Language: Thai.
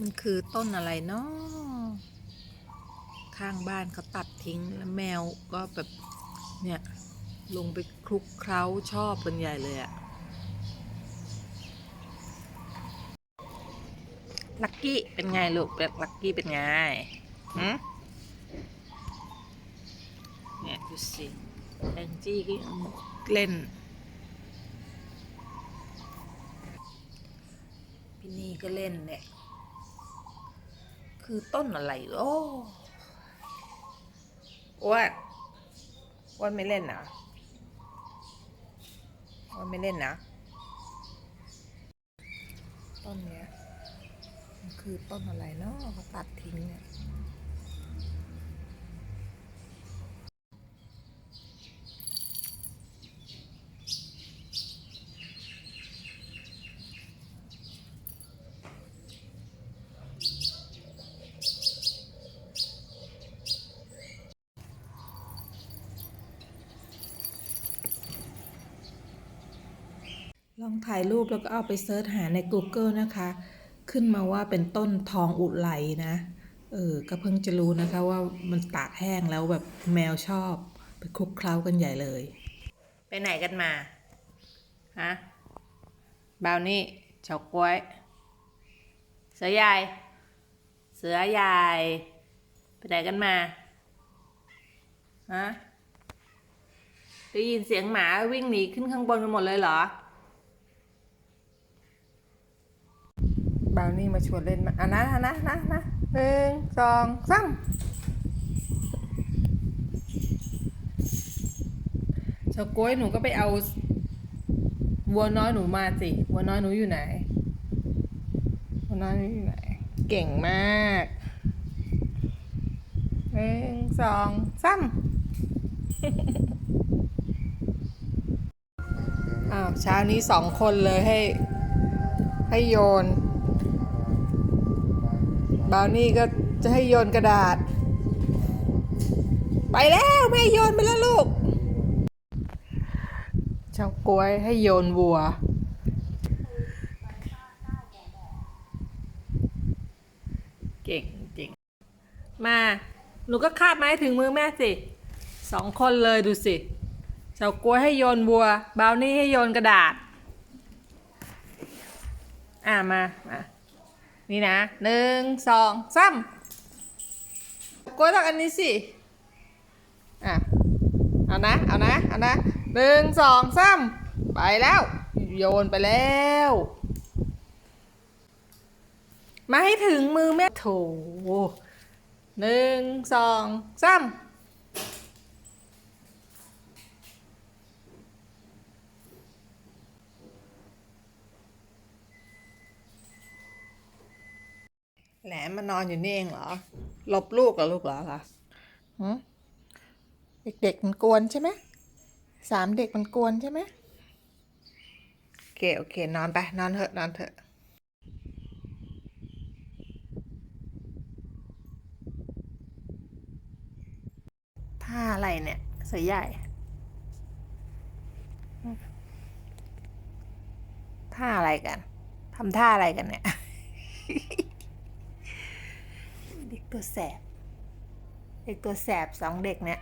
มันคือต้นอะไรเนาะข้างบ้านเขาตัดทิ้งแล้วแมวก็แบบเนี่ยลงไปคลุกเคล้าชอบเป็นใหญ่เลยอะลักกี้เป็นไงลูกแบบลักกี้เป็นไงหืมเนี่ยดูสิแองจี้ก็ยังเล่น พี่นี่ก็เล่นเนี่ย คือต้นอะไรโอ้อ้วนอ้วนไม่เล่นนะอ้วนไม่เล่นนะ ต้นเนี้ย มันคือต้นอะไรเนาะเขาตัดทิ้งเนี่ย ลองถ่ายรูปแล้วก็เอาไปเซิร์ชหาใน Google นะคะ ขึ้นมาว่าเป็นต้นทองอุไรนะ เออ ก็เพิ่งจะรู้นะคะว่ามันตากแห้งแล้วแบบแมวชอบไปคลุกเคล้ากันใหญ่เลย ไปไหนกันมา ฮะบาวนี่เฉาก้วย เสือใหญ่ เสือใหญ่ ไปไหนกันมา ฮะ ได้ยินเสียงหมาวิ่งหนีขึ้นข้างบนกันหมดเลยเหรอ บาวนี่มาชวนเล่นมาอะนะอะนะนะนะหนึ่งสองสามเฉาก้วยหนูก็ไปเอาวัวน้อยหนูมาสิวัวน้อยหนูอยู่ไหนวัวน้อยหนูอยู่ไหน เก่งมากหนึ่งสองสามอ้าวเช้านี้สองคนเลยให้ให้โยน บาวนี่ก็จะให้โยนกระดาษ ไปแล้วแม่โยนไปแล้วลูกเจ้ากล้วยให้โยนวัว เก่งจริงมา หนูก็คาบไมาให้ถึงมือแม่สิสองคนเลยดูสิเฉาก๊วยให้โยนบัว บาวนี่ให้โยนกระดาษ อ่ามามา นี่นะหนึ่งสองสามกล้วยต้องอันนี้สิอะเอานะเอานะเอานะหนึ่งสองสามไปแล้ว โยนไปแล้ว มาให้ถึงมือแม่โถหนึ่งสองสาม แหลมมานอนอยู่นี่เองเหรอหลบลูกเหรอลูกเหรอคะหืมเด็กๆมันกวนใช่ไหมสามเด็กมันกวนใช่ไหมโอเคโอเค นอนไป นอนเถอะนอนเถอะท่าอะไรเนี่ยเสือใหญ่ท่าอะไรกันทำท่าอะไรกันเนี่ย เด็กตัวแสบ เด็กตัวแสบสองเด็กเนี่ย